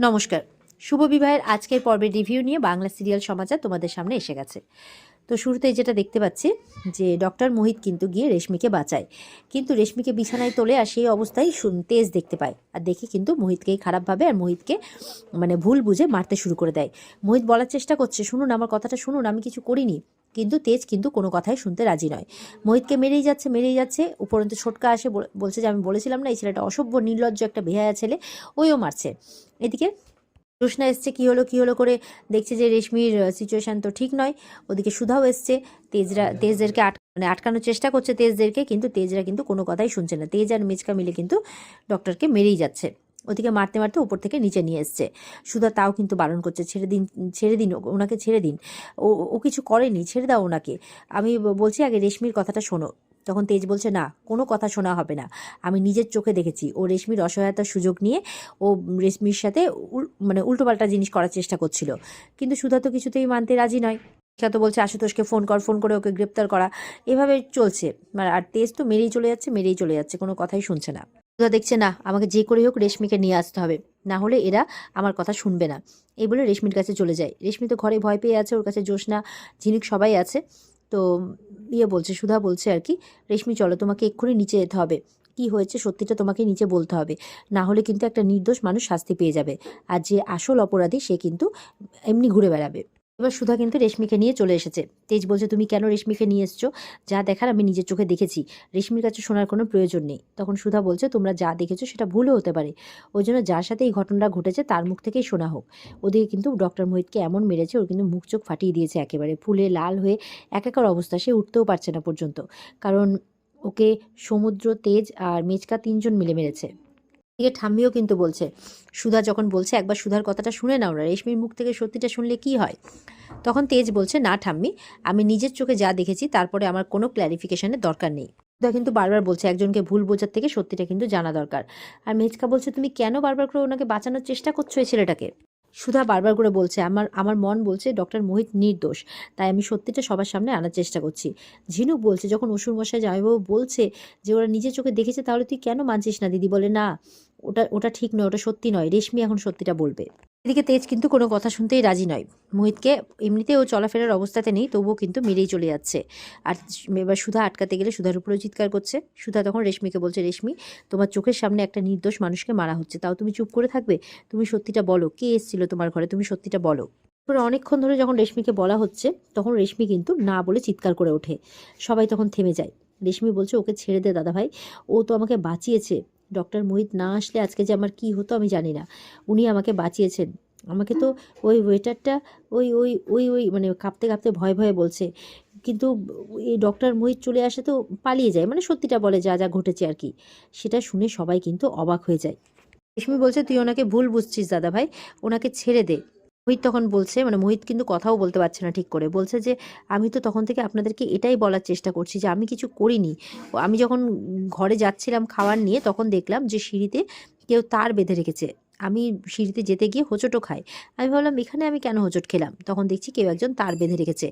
নমস্কার। শুভ বিবাহের আজকের পর্বের রিভিউ নিয়ে বাংলা সিরিয়াল সমাচার তোমাদের সামনে এসে গেছে। তো শুরুতেই যেটা দেখতে পাচ্ছি যে ডক্টর মোহিত কিন্তু গিয়ে রেশমিকে বাঁচায়। কিন্তু রেশমিকে বিছানায় তোলে আর সেই অবস্থায় তেজ দেখতে পায়। আর দেখে কিন্তু মোহিতকেই খারাপভাবে আর মোহিতকে মানে ভুল বুঝে মারতে শুরু করে দেয়। মোহিত বলার চেষ্টা করছে, শুনুন, আমার কথাটা শুনুন, আমি কিছু করিনি। কিন্তু তেজ কিন্তু কোনো কথাই শুনতে রাজি নয়। মোহিতকে মেরেই যাচ্ছে মেরেই যাচ্ছে। উপরন্ত ছোটকা আসে বল- বলছে যে আমি বলেছিলাম না এই ছেলেটা অসভ্য নির্লজ্জ একটা বেহায়া ছেলে। ওইও মারছে। এদিকে রোশনা এসছে কি হলো কি হলো? করে দেখছে যে রেশমির সিচুয়েশান তো ঠিক নয়। ওদিকে সুধাও এসছে। তেজরা তেজদেরকে আট মানে আটকানোর চেষ্টা করছে তেজদেরকে কিন্তু তেজরা কিন্তু কোনো কথাই শুনছে না। তেজ আর মেচকা মিলে কিন্তু ডক্টরকে মেরেই যাচ্ছে। ওদিকে মারতে মারতে উপর থেকে নিচে নিয়ে এসছে। সুধা তাও কিন্তু বারণ করছে, ছেড়ে দিন ছেড়ে দিন, ওনাকে ছেড়ে দিন। ও ও কিছু করেনি, ছেড়ে দাও ওনাকে। আমি বলছি আগে রেশমির কথাটা শোনো। তখন তেজ বলছে, না, কোনো কথা শোনা হবে না। আমি নিজের চোখে দেখেছি। ও রেশমির অসহায়তার সুযোগ নিয়ে ও রেশমির সাথে মানে উল্টোপাল্টা জিনিস করার চেষ্টা করছিল। কিন্তু সুধা তো কিছুতেই মানতে রাজি নয়। তো বলছে, আশুতোষকে ফোন কর, ফোন করে ওকে গ্রেপ্তার করা। এভাবে চলছে। মানে আর তেজ তো মেরেই চলে যাচ্ছে, মেরেই চলে যাচ্ছে, কোনো কথাই শুনছে না। সুধা দেখছে না, আমাকে যে করে হোক রেশমিকে নিয়ে আসতে হবে। না হলে এরা আমার কথা শুনবে না। এই বলে রেশমির কাছে চলে যায়। রেশমি তো ঘরে ভয় পেয়ে আছে, ওর কাছে জোসনা, ঝিনুক সবাই আছে। তো ইয়ে বলছে, সুধা বলছে আর কি, রেশমি, চলো তোমাকে এক্ষুনি নিচে যেতে হবে। কি হয়েছে সত্যিটা তোমাকে নিচে বলতে হবে। না হলে কিন্তু একটা নির্দোষ মানুষ শাস্তি পেয়ে যাবে। আর যে আসল অপরাধী সে কিন্তু এমনি ঘুরে বেড়াবে। এবার সুধা কিন্তু রেশমিকে নিয়ে চলে এসেছে। তেজ বলছে, তুমি কেন রেশমিকে নিয়ে এসছো? যা দেখার আমি নিজের চোখে দেখেছি। রেশমির কাছে শোনার কোনো প্রয়োজন নেই। তখন সুধা বলছে, তোমরা যা দেখেছ সেটা ভুলও হতে পারে। ওই জন্য যার সাথে এই ঘটনাটা ঘটেছে তার মুখ থেকেই শোনা হোক। ওদিকে কিন্তু ডক্টর মোহিতকে এমন মেরেছে, ওর কিন্তু মুখ চোখ ফাটিয়ে দিয়েছে একেবারে। ফুলে লাল হয়ে একাকার অবস্থা, সে উঠতেও পারছে না পর্যন্ত। কারণ ওকে সমুদ্র, তেজ আর মেচকা তিনজন মিলে মেরেছে। এদিকে ঠাম্মিও কিন্তু বলছে, সুধা যখন বলছে, একবার সুধার কথাটা শুনে নাও না, রেশমির মুখ থেকে সত্যিটা শুনলে কি হয়? তখন তেজ বলছে, না ঠাম্মি, আমি নিজের চোখে যা দেখেছি তারপরে আমার কোনো ক্ল্যারিফিকেশনের দরকার নেই। সুধা কিন্তু বারবার বলছে, একজনকে ভুল বোঝার থেকে সত্যিটা কিন্তু জানা দরকার। আর মেজকা বলছে, তুমি কেন বারবার করে ওনাকে বাঁচানোর চেষ্টা করছ এই ছেলেটাকে? সুধা বারবার করে বলছে, আমার আমার মন বলছে ডক্টর মোহিত নির্দোষ, তাই আমি সত্যিটা সবার সামনে আনার চেষ্টা করছি। ঝিনুক বলছে, যখন অসুর মশাই জামাইবাবু বলছে যে ওরা নিজের চোখে দেখেছে, তাহলে তুই কেন মানছিস না? দিদি বলে, না, ওটা ওটা ঠিক নয়, ওটা সত্যি নয়, রেশমি এখন সত্যিটা বলবে। এদিকে তেজ কিন্তু কোনো কথা শুনতেই রাজি নয়। মোহিতকে এমনিতে ও চলাফেরার অবস্থাতে নেই, তবুও কিন্তু মেরেই চলে যাচ্ছে। আর এবার সুধা আটকাতে গেলে সুধার উপরেও চিৎকার করছে। সুধা তখন রেশমিকে বলছে, রেশমি, তোমার চোখের সামনে একটা নির্দোষ মানুষকে মারা হচ্ছে। তাও তুমি চুপ করে থাকবে? তুমি সত্যিটা বলো। কে এসেছিল তোমার ঘরে? তুমি সত্যিটা বলো। তারপরে অনেকক্ষণ ধরে যখন রেশমিকে বলা হচ্ছে, তখন রেশমি কিন্তু না বলে চিৎকার করে ওঠে। সবাই তখন থেমে যায়। রেশমি বলছে, ওকে ছেড়ে দে দাদা ভাই ও তো আমাকে বাঁচিয়েছে। ডক্টর মোহিত না আসলে আজকে যে আমার কি হতো আমি জানি না। উনি আমাকে বাঁচিয়েছেন। আমাকে তো ওই ওয়েটারটা ওই ওই ওই ওই মানে কাঁপতে কাঁপতে ভয়, ভয়ে বলছে। কিন্তু এই ডক্টর মোহিত চলে আসে তো পালিয়ে যায়। মানে সত্যিটা বলে যা যা ঘটেছে আর কি। সেটা শুনে সবাই কিন্তু অবাক হয়ে যায়। রেশমি বলছে, তুই ওনাকে ভুল বুঝছিস দাদা ভাই। ওনাকে ছেড়ে দে। মোহিত তখন বলছে মানে মোহিত কিন্তু কথাও বলতে পারছে না ঠিক করে। বলছে যে, আমি তো তখন থেকে আপনাদেরকে এটাই বলার চেষ্টা করছি যে, আমি কিছু করিনি। আমি যখন ঘরে যাচ্ছিলাম খাবার নিয়ে, তখন দেখলাম যে সিঁড়িতে কেউ তার বেঁধে রেখেছে। আমি সিঁড়িতে যেতে গিয়ে হোঁচটও খাই। আমি ভাবলাম, এখানে আমি কেন হোঁচট খেলাম? তখন দেখছি কেউ একজন তার বেঁধে রেখেছে।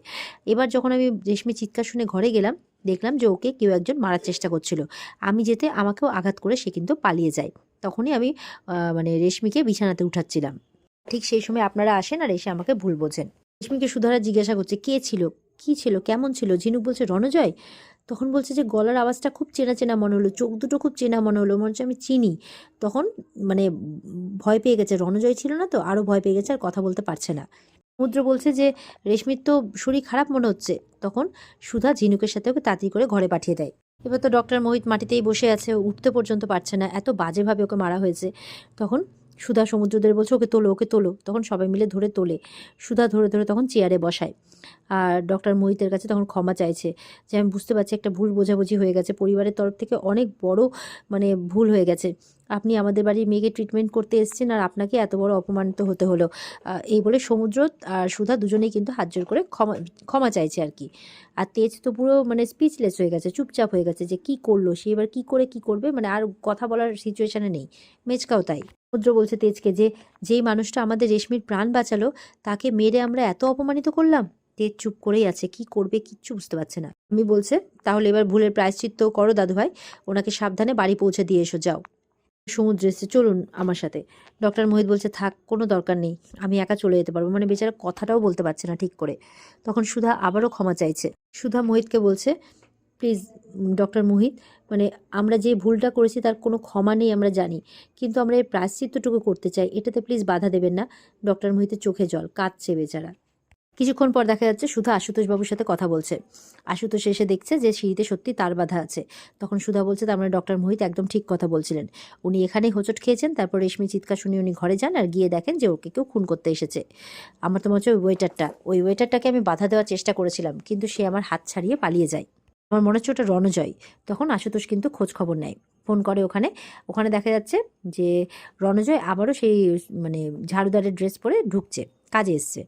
এবার যখন আমি রেশমি চিৎকার শুনে ঘরে গেলাম, দেখলাম যে ওকে কেউ একজন মারার চেষ্টা করছিল। আমি যেতে আমাকেও আঘাত করে সে কিন্তু পালিয়ে যায়। তখনই আমি মানে রেশমিকে বিছানাতে উঠাচ্ছিলাম। ঠিক সেই সময় আপনারা আসেন আর এসে আমাকে ভুল বোঝেন। রেশমিকে সুধারা জিজ্ঞাসা করছে, কে ছিল? কি ছিল? কেমন ছিল? ঝিনুক বলছে, রণজয়? তখন বলছে যে, গলার আওয়াজটা খুব চেনা চেনা মনে হলো, চোখ দুটো খুব চেনা মনে হলো, মনে হচ্ছে আমি চিনি। তখন মানে ভয় পেয়ে গেছে, রণজয় ছিল না তো আরও ভয় পেয়ে গেছে আর কথা বলতে পারছে না। সমুদ্র বলছে যে, রেশমির তো শরীর খারাপ মনে হচ্ছে। তখন সুধা ঝিনুকের সাথে ওকে তাড়াতাড়ি করে ঘরে পাঠিয়ে দেয়। এবার তো ডক্টর মোহিত মাটিতেই বসে আছে, উঠতে পর্যন্ত পারছে না, এত বাজেভাবে ওকে মারা হয়েছে। তখন সুধা সমুদ্রদের বলছে, ওকে তোলো ওকে তোলো। তখন সবাই মিলে ধরে তোলে। সুধা ধরে ধরে তখন চেয়ারে বসায়। আর ডক্টর মোহিতের কাছে তখন ক্ষমা চাইছে যে, আমি বুঝতে পারছি একটা ভুল বোঝাবুঝি হয়ে গেছে। পরিবারের তরফ থেকে অনেক বড় মানে ভুল হয়ে গেছে। আপনি আমাদের বাড়ির মেয়েকে ট্রিটমেন্ট করতে এসছেন আর আপনাকে এত বড় অপমানিত হতে হলো। এই বলে সমুদ্র আর সুধা দুজনেই কিন্তু হাত জোর করে ক্ষমা ক্ষমা চাইছে আর কি। আর তেজ তো পুরো মানে স্পিচলেস হয়ে গেছে, চুপচাপ হয়ে গেছে যে, কি করল সে? এবার কি করে কি করবে? মানে আর কথা বলার সিচুয়েশানে নেই। মেচকাও তাই। সমুদ্র বলছে তেজকে যে যেই মানুষটা আমাদের রেশমির প্রাণ বাঁচালো, তাকে মেরে আমরা এত অপমানিত করলাম? তেজ চুপ করেই আছে, কি করবে কিচ্ছু বুঝতে পারছে না। আমি বলছে, তাহলে এবার ভুলের প্রায়শ্চিত্ত করো দাদু ভাই ওনাকে সাবধানে বাড়ি পৌঁছে দিয়ে এসো, যাও। সমুদ্রে এসছে, চলুন আমার সাথে। ডক্টর মোহিত বলছে, থাক, কোনো দরকার নেই, আমি একা চলে যেতে পারব। মানে বেচারা কথাটাও বলতে পারছে না ঠিক করে। তখন সুধা আবারও ক্ষমা চাইছে। সুধা মোহিতকে বলছে প্লিজ ডক্টর মোহিত মানে আমরা যে ভুলটা করেছি তার কোনো ক্ষমা নেই আমরা জানি, কিন্তু আমরা এই প্রায়শ্চিত্তটুকু করতে চাই, এটাতে প্লিজ বাধা দেবেন না, ডক্টর মোহিতের চোখে জল, কাঁদছে বেচারা। কিছুক্ষণ পর দেখা যাচ্ছে সুধা আশুতোষ বাবুর সাথে কথা বলছে। আশুতোষ এসে দেখছে যে সিঁড়িতে সত্যি তার বাধা আছে। তখন সুধা বলছে, তার মানে ডক্টর মোহিত একদম ঠিক কথা বলছিলেন। উনি এখানেই হোঁচট খেয়েছেন, তারপর রেশমি চিৎকার শুনে উনি ঘরে যান আর গিয়ে দেখেন যে ওকে কেউ খুন করতে এসেছে। আমার তো মনে হচ্ছে ওই ওয়েটারটা ওই ওয়েটারটাকে আমি বাধা দেওয়ার চেষ্টা করেছিলাম, কিন্তু সে আমার হাত ছাড়িয়ে পালিয়ে যায়। আমার মনে হচ্ছে ওটা রণজয়। তখন আশুতোষ কিন্তু খোঁজ খবর নেয়। ফোন করে ওখানে। ওখানে দেখা যাচ্ছে যে রণজয় আবারও সেই মানে ঝাড়ুদারের ড্রেস পরে ঢুকছে, কাজে এসছে।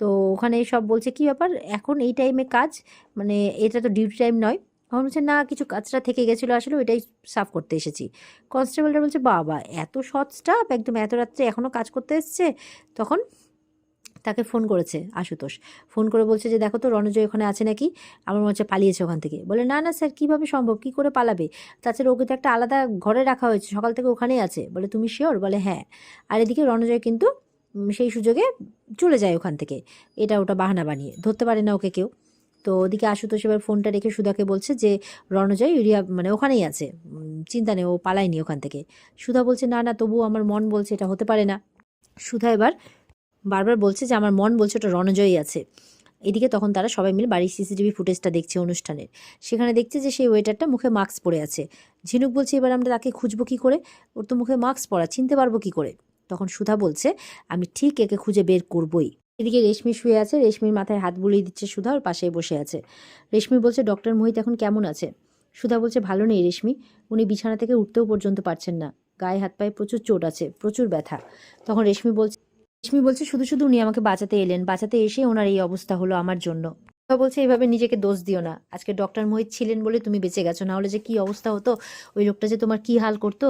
তো ওখানে সব বলছে, কি ব্যাপার? এখন এই টাইমে কাজ? মানে এটা তো ডিউটি টাইম নয়। তখন বলছে, না, কিছু কাজটা থেকে গেছিল আসলে, ওইটাই সাফ করতে এসেছি। কনস্টেবলটা বলছে, বাবা, এত সৎ স্টাফ একদম এত রাত্রে এখনও কাজ করতে এসছে? তখন তাকে ফোন করেছে আশুতোষ। ফোন করে বলছে যে, দেখো তো, রণজয় ওখানে আছে নাকি? আমার মনে হচ্ছে পালিয়েছে ওখান থেকে। বলে, না না, স্যার, কীভাবে সম্ভব? কী করে পালাবে? তাছাড়া ওকে তো একটা আলাদা ঘরে রাখা হয়েছে, সকাল থেকে ওখানেই আছে। বলে, তুমি শিওর বলে হ্যাঁ। আর এদিকে রণজয় কিন্তু সেই সুযোগে চলে যায় ওখান থেকে। এটা ওটা বাহানা বানিয়ে, ধরতে পারে না ওকে কেউ। তো ওদিকে আশুতোষ এবার ফোনটা রেখে সুধাকে বলছে যে, রণজয় ইউরিয়া মানে ওখানেই আছে। চিন্তা নেই, ও পালায়নি ওখান থেকে। সুধা বলছে, না না তবু আমার মন বলছে, এটা হতে পারে না। সুধা এবার বারবার বলছে যে আমার মন বলছে ওটা রণজয়ী আছে। এদিকে তখন তারা সবাই মিলে বাড়ির সিসিটিভি ফুটেজটা দেখছে অনুষ্ঠানের। সেখানে দেখছে যে সেই ওয়েটারটা মুখে মাস্ক পরে আছে। ঝিনুক বলছে, এবার আমরা তাকে খুঁজবো কী করে? ওর তো মুখে মাস্ক পরা, চিনতে পারব কী করে? তখন সুধা বলছে, আমি ঠিক একে খুঁজে বের করবই। এদিকে রেশমি শুয়ে আছে, রেশমির মাথায় হাত বুলিয়ে দিচ্ছে সুধা, ওর পাশেই বসে আছে। রেশমি বলছে, ডক্টর মোহিত এখন কেমন আছে? সুধা বলছে, ভালো নেই রেশমি, উনি বিছানা থেকে উঠতেও পর্যন্ত পারছেন না। গায়ে হাত পায়ে প্রচুর চোট আছে, প্রচুর ব্যথা। তখন রেশমি বলছে রেশমি বলছে, শুধু শুধু উনি আমাকে বাঁচাতে এলেন। বাঁচাতে এসে ওনার এই অবস্থা হলো আমার জন্য। বলছে এইভাবে নিজেকে দোষ দিও না। আজকে ডক্টর মোহিত ছিলেন বলে তুমি বেঁচে গেছো। না হলে যে কি অবস্থা হতো? ওই লোকটা যে তোমার কি হাল করতো?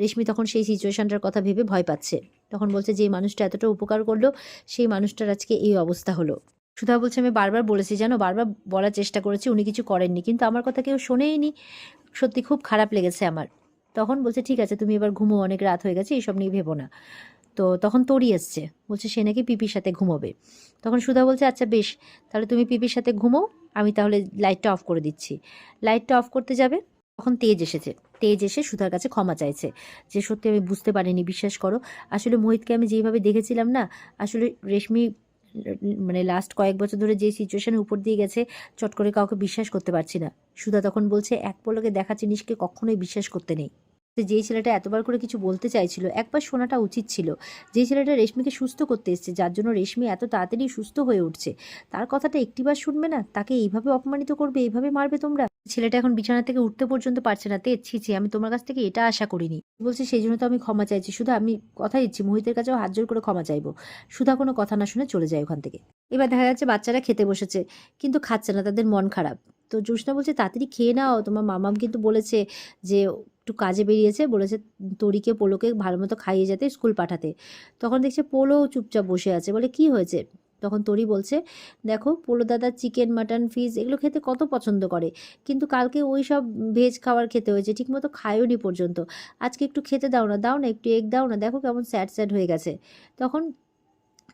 রেশমি তখন সেই সিচুয়েশনটার কথা ভেবে ভয় পাচ্ছে। তখন বলছে যে মানুষটা এতটা উপকার করল, সেই মানুষটার আজকে এই অবস্থা হলো। সুধা বলছে, আমি বারবার বলেছি, জানো, বারবার বলার চেষ্টা করেছি, উনি কিছু করেননি। কিন্তু আমার কথা কেউ শোনেইনি। সত্যি খুব খারাপ লেগেছে আমার। তখন বলছে, ঠিক আছে, তুমি এবার ঘুমো, অনেক রাত হয়ে গেছে এইসব নিয়ে ভেবো না। তো তখন তরি এসছে। বলছে, সে নাকি পিপির সাথে ঘুমোবে। তখন সুধা বলছে আচ্ছা বেশ, তাহলে তুমি পিপির সাথে ঘুমো, আমি তাহলে লাইটটা অফ করে দিচ্ছি। লাইটটা অফ করতে যাবে, তখন তেজ এসেছে। তেজ এসে সুধার কাছে ক্ষমা চাইছে যে, সত্যি আমি বুঝতে পারিনি, বিশ্বাস করো। আসলে মোহিতকে আমি যেইভাবে দেখেছিলাম না, আসলে রেশমি মানে লাস্ট কয়েক বছর ধরে যে সিচুয়েশনের উপর দিয়ে গেছে, চট করে কাউকে বিশ্বাস করতে পারছি না। সুধা তখন বলছে, এক পলকে দেখা জিনিসকে কখনোই বিশ্বাস করতে নেই। তো যেই ছেলেটা এতবার করে কিছু বলতে চাইছিল, একবার শোনাটা উচিত ছিল। যেই ছেলেটা রেশমিকে সুস্থ করতে এসছে, যার জন্য রেশমি এত তাড়াতাড়ি সুস্থ হয়ে উঠছে, তার কথাটা একটিবার শুনবে না? তাকে এইভাবে অপমানিত করবে, এইভাবে মারবে তোমরা? ছেলেটা এখন বিছানা থেকে উঠতে পর্যন্ত পারছে না। তে, ছি ছি, আমি তোমার কাছ থেকে এটা আশা করিনি। বলছে সেই জন্য তো আমি ক্ষমা চাইছি। শুধু আমি কথা দিচ্ছি। মোহিতের কাছেও হাত জোর করে ক্ষমা চাইব। সুধা, কোনো কথা না শুনে চলে যায় ওখান থেকে। এবার দেখা যাচ্ছে বাচ্চারা খেতে বসেছে, কিন্তু খাচ্ছে না, তাদের মন খারাপ। তো জ্যোৎস্না বলছে, তাড়াতাড়ি খেয়ে নাও। তোমার মামাম কিন্তু বলেছে যে একটু কাজে বেরিয়েছে, বলেছে, তরিকে পোলোকে ভালো মতো খাইয়ে যেতে স্কুল পাঠাতে। তখন দেখছে পোলো চুপচাপ বসে আছে। বলে, কি হয়েছে? তখন তরি বলছে, দেখো, পোলো দাদা চিকেন, মাটন, ফিশ, এগুলো খেতে কত পছন্দ করে, কিন্তু কালকে ওই সব ভেজ খাবার খেতে হয়েছে, ঠিকমতো খায়ওনি পর্যন্ত। আজকে একটু খেতে দাও না দাও না, একটু এগ দাও না, দেখো কেমন স্যাড স্যাড হয়ে গেছে। তখন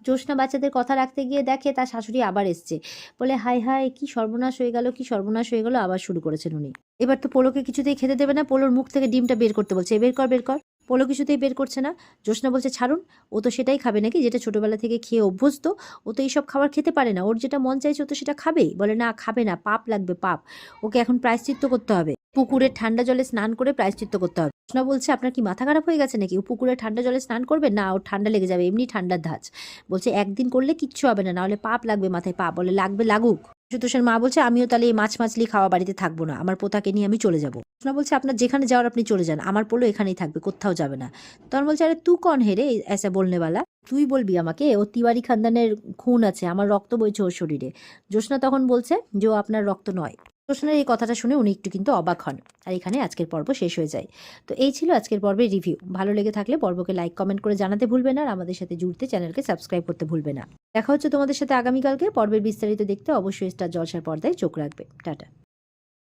জ্যোৎস্না বাচ্চাদের কথা রাখতে গিয়ে দেখে তার শাশুড়ি আবার এসছে। বলে হাই হাই কি সর্বনাশ হয়ে গেল, কি সর্বনাশ হয়ে গেল, আবার শুরু করেছেন উনি। এবার তো পোলোকে কিছুতেই খেতে দেবে না, পোলোর মুখ থেকে ডিমটা বের করতে বলছে। বের কর বের কর। পোলো কিছুতেই বের করছে না। জ্যোৎস্না বলছে, ছাড়ুন, ও তো সেটাই খাবে নাকি যেটা ছোটবেলা থেকে খেয়ে অভ্যস্ত। ও তো এইসব খাবার খেতে পারে না। ওর যেটা মন চাইছে ও তো সেটা খাবেই। বলে, না, খাবে না, পাপ লাগবে, পাপ। ওকে এখন প্রায়শ্চিত্ত করতে হবে। পুকুরের ঠান্ডা জলে স্নান করে প্রায়শ্চিত্ত করতে হবে। জ্যোৎস্না বলছে, আপনার কি মাথা খারাপ হয়ে গেছে নাকি? ও পুকুরের ঠান্ডা জলে স্নান করবে? না, ওর ঠান্ডা লেগে যাবে, এমনি ঠান্ডার ধাঁচ। বলছে, একদিন করলে কিচ্ছু হবে না, নাহলে পাপ লাগবে মাথায়, পাপ। বলে, লাগবে, লাগুক। সুতোষের মা বলছে, আমিও তাহলে এই মাছ মাছলি খাওয়া বাড়িতে থাকব না, আমার পোতাকে নিয়ে আমি চলে যাব। সোনা বলছে, আপনার যেখানে যাওয়ার আপনি চলে যান, আমার পোলো এখানেই থাকবে, কোথাও যাবে না। তখন বলছে, আরে, তু কন হেরে এসে বলনেওয়ালা? তুই বলবি আমাকে, ও তিওয়ারি খানদানের খুন আছে, আমার রক্ত বইছে ওর শরীরে। জ্যোৎস্না তখন বলছে, যে ও আপনার রক্ত নয়। জ্যোৎস্নার এই কথাটা শুনে উনি একটু কিন্তু অবাক হন। আর এখানে আজকের পর্ব শেষ হয়ে যায়। তো এই ছিল আজকের পর্বের রিভিউ। ভালো লেগে থাকলে পর্বকে লাইক, কমেন্ট করে জানাতে ভুলবে না। আর আমাদের সাথে জুড়তে চ্যানেলকে সাবস্ক্রাইব করতে ভুলবে না। দেখা হচ্ছে তোমাদের সাথে আগামীকালকে। পর্বের বিস্তারিত দেখতে অবশ্যই স্টার জলসার পর্দায় চোখ রাখবে। টাটা।